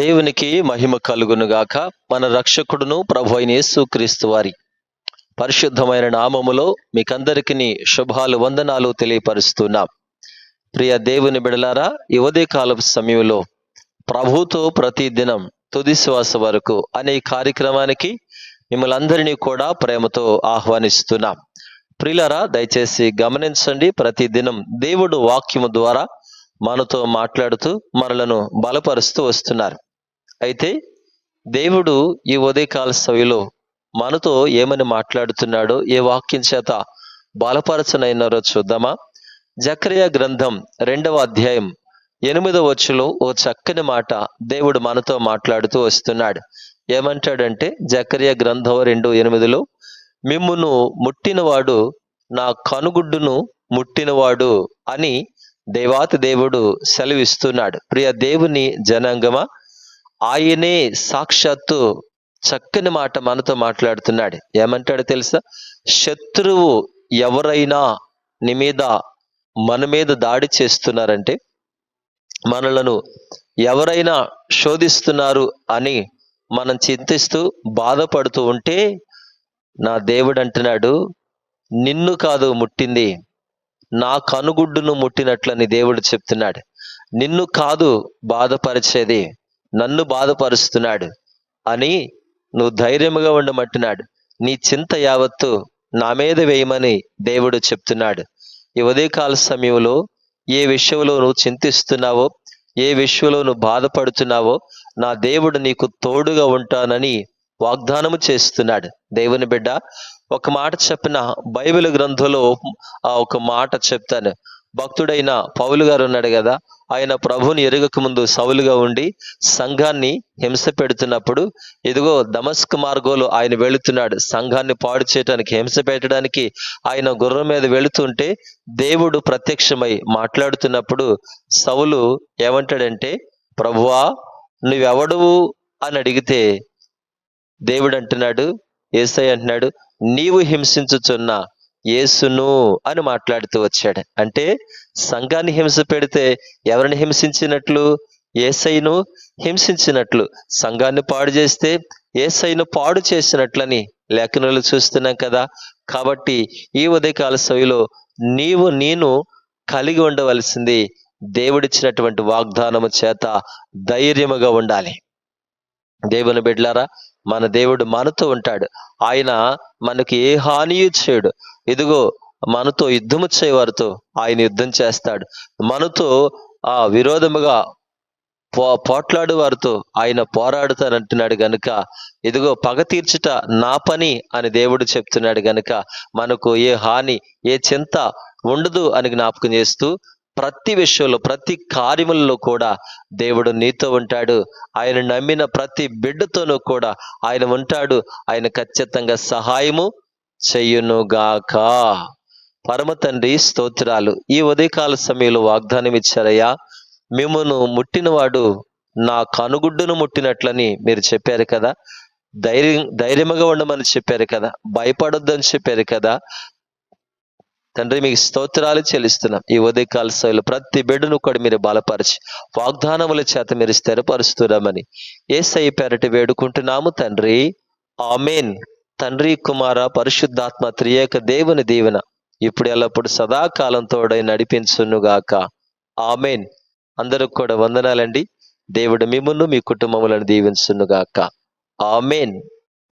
దేవునికి మహిమ కలుగునుగాక మన రక్షకుడును ప్రభు అయిన యేసుక్రీస్తు వారి పరిశుద్ధమైన నామములో మీకందరికీ శుభాలు వందనాలు తెలియపరుస్తున్నాం. ప్రియ దేవుని బిడలారా ఈ కాలపు సమయంలో ప్రభుతో ప్రతి దినం తుది శ్వాస వరకు అనే కార్యక్రమానికి మిమ్మల్ని అందరినీ కూడా ప్రేమతో ఆహ్వానిస్తున్నాం. ప్రియులరా దయచేసి గమనించండి ప్రతి దినం దేవుడు వాక్యము ద్వారా మనతో మాట్లాడుతూ మనలను బలపరుస్తూ వస్తున్నారు. అయితే దేవుడు ఈ ఉదయకాల సవిలో మనతో ఏమని మాట్లాడుతున్నాడో ఏ వాక్యం చేత బలపరచనైనారో చూద్దామా? జక్రియ గ్రంథం రెండవ అధ్యాయం ఎనిమిదవ వచ్చులో ఓ చక్కని మాట దేవుడు మనతో మాట్లాడుతూ వస్తున్నాడు. ఏమంటాడంటే జకర్య గ్రంథం రెండు ఎనిమిదిలో మిమ్మును ముట్టినవాడు నా కనుగుడ్డును ముట్టినవాడు అని దేవాతి దేవుడు సెలవిస్తున్నాడు. ప్రియ దేవుని జనాంగమా ఆయనే సాక్షాత్తు చక్కని మాట మనతో మాట్లాడుతున్నాడు. ఏమంటాడు తెలుసా? శత్రువు ఎవరైనా నీ మీద మన మీద దాడి చేస్తున్నారంటే మనలను ఎవరైనా శోధిస్తున్నారు అని మనం చింతిస్తూ బాధపడుతూ ఉంటే నా దేవుడు అంటున్నాడు నిన్ను కాదు ముట్టింది నా కనుగుడ్డును ముట్టినట్లని దేవుడు చెప్తున్నాడు. నిన్ను కాదు బాధపరిచేది నన్ను బాధపరుస్తున్నాడు అని నువ్వు ధైర్యముగా ఉండమంటున్నాడు. నీ చింత యావత్తు నా మీద వేయమని దేవుడు చెప్తున్నాడు. ఈ ఉదయకాల సమయంలో ఏ విషయంలో నువ్వు చింతిస్తున్నావో ఏ విషయంలో నువ్వు బాధపడుతున్నావో నా దేవుడు నీకు తోడుగా ఉంటానని వాగ్దానము చేస్తున్నాడు. దేవుని బిడ్డ ఒక మాట చెప్పిన బైబిల్ గ్రంథంలో ఆ ఒక మాట చెప్తాను. భక్తుడైన పౌలు గారు ఉన్నాడు కదా ఆయన ప్రభుని ఎరుగక ముందు సౌలుగా ఉండి సంఘాన్ని హింస పెడుతున్నప్పుడు ఇదిగో దమస్క్ మార్గంలో ఆయన వెళుతున్నాడు. సంఘాన్ని పాడు చేయడానికి హింస పెట్టడానికి ఆయన గుర్రం మీద వెళుతుంటే దేవుడు ప్రత్యక్షమై మాట్లాడుతున్నప్పుడు సౌలు ఏమంటాడంటే ప్రభువా నువ్వెవడువు? అని అడిగితే దేవుడు అంటున్నాడు ఏసై అంటున్నాడు నీవు హింసించుచున్న యేసును అని మాట్లాడుతూ వచ్చాడు. అంటే సంఘాన్ని హింస పెడితే ఎవరిని హింసించినట్లు? ఏసైను హింసించినట్లు. సంఘాన్ని పాడు చేస్తే ఏసైను పాడు చేసినట్లని లేఖనాలు చూస్తున్నాం కదా. కాబట్టి ఈ ఉదయకాల సవిలో నీవు నేను కలిగి ఉండవలసింది దేవుడిచ్చినటువంటి వాగ్దానము చేత ధైర్యముగా ఉండాలి. దేవుని బిడ్లారా మన దేవుడు మనతో ఉంటాడు. ఆయన మనకి ఏ హానియు చేయడు. ఇదిగో మనతో యుద్ధము చేయవారితో ఆయన యుద్ధం చేస్తాడు. మనతో ఆ విరోధముగా పో పోట్లాడు వారితో ఆయన పోరాడుతానంటున్నాడు గనుక ఇదిగో పగ తీర్చుట నా పని అని దేవుడు చెప్తున్నాడు గనుక మనకు ఏ హాని ఏ చింత ఉండదు అని జ్ఞాపకం చేస్తూ ప్రతి విషయంలో ప్రతి కార్యములలో కూడా దేవుడు నీతో ఉంటాడు. ఆయన నమ్మిన ప్రతి బిడ్డతోనూ కూడా ఆయన ఉంటాడు. ఆయన ఖచ్చితంగా సహాయము చెయ్యునుగాక పరమ తండ్రి స్తోత్రాలు. ఈ ఉదయకాల సమయంలో వాగ్దానం ఇచ్చారయ్యా. మిమ్మను ముట్టినవాడు నా కనుగుడ్డును ముట్టినట్లని మీరు చెప్పారు కదా. ధైర్యం ధైర్యముగా ఉండమని చెప్పారు కదా. భయపడొద్దని చెప్పారు కదా. తండ్రి మీకు స్తోత్రాలు చెల్లిస్తున్నాం. ఈ ఉదయకాల శైలు ప్రతి బిడ్డను కూడా మీరు బలపరిచి వాగ్దానముల చేత మీరు స్థిరపరుస్తున్నామని ఏసై పేరటి వేడుకుంటున్నాము తండ్రి. ఆమెన్. తండ్రి కుమార పరిశుద్ధాత్మ త్రియేక దేవుని దీవెన ఇప్పుడు ఎల్లప్పుడు సదాకాలం తోడై నడిపించునుగాక. ఆమెన్. అందరికి కూడా వందనాలండి. దేవుడు మిమ్మల్ని మీ కుటుంబములను దీవించునుగాక. ఆమెన్.